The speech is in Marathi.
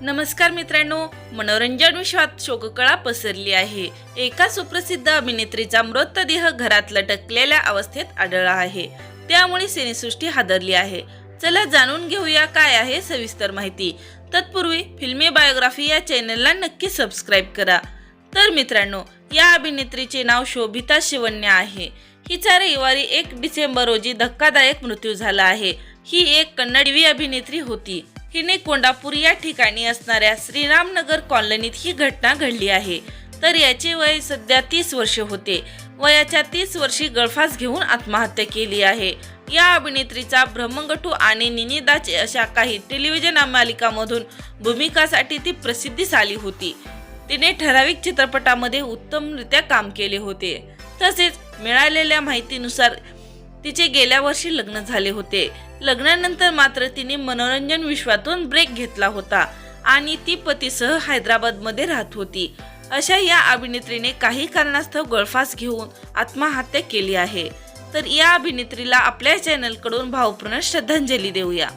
नमस्कार मित्रांनो मनोरंजन विश्वात शोककळा पसरली आहे. एका सुप्रसिद्ध अभिनेत्रीचा मृतदेह घरात लटकलेल्या अवस्थेत आढळला आहे. त्यामुळे सिनेसृष्टी हादरली आहे. चला जाणून घेऊया काय आहे सविस्तर माहिती. तत्पूर्वी फिल्मी बायोग्राफी या चॅनलला नक्की सबस्क्राईब करा. तर मित्रांनो या अभिनेत्रीचे नाव शोभिता शिवण्य आहे. हिचा रविवारी एक डिसेंबर रोजी धक्कादायक मृत्यू झाला आहे. ही एक कन्नडवी अभिनेत्री होती. हिने कोंडापूर या ठिकाणी असणाऱ्या श्रीरामनगर कॉलनीत ही घटना घडली आहे. तर याचे वय सध्या तीस वर्ष होते. वयाच्या तीस वर्षी गळफास घेऊन आत्महत्या केली आहे. या अभिनेत्रीचा ब्रह्मगटू आणि निनिदाचे अशा काही टेलिव्हिजन मालिकामधून भूमिकासाठी ती प्रसिद्धीस आली होती. तिने ठराविक चित्रपटामध्ये उत्तमरित्या काम केले होते. तसेच मिळालेल्या माहितीनुसार तिचे गेल्या वर्षी लग्न झाले होते. लग्नानंतर मात्र तिने मनोरंजन विश्वातून ब्रेक घेतला होता आणि ती पतीसह हैदराबादमध्ये राहत होती. अशा या अभिनेत्रीने काही कारणास्तव गळफास घेऊन आत्महत्या केली आहे. तर या अभिनेत्रीला आपल्या चॅनलकडून भावपूर्ण श्रद्धांजली देऊया.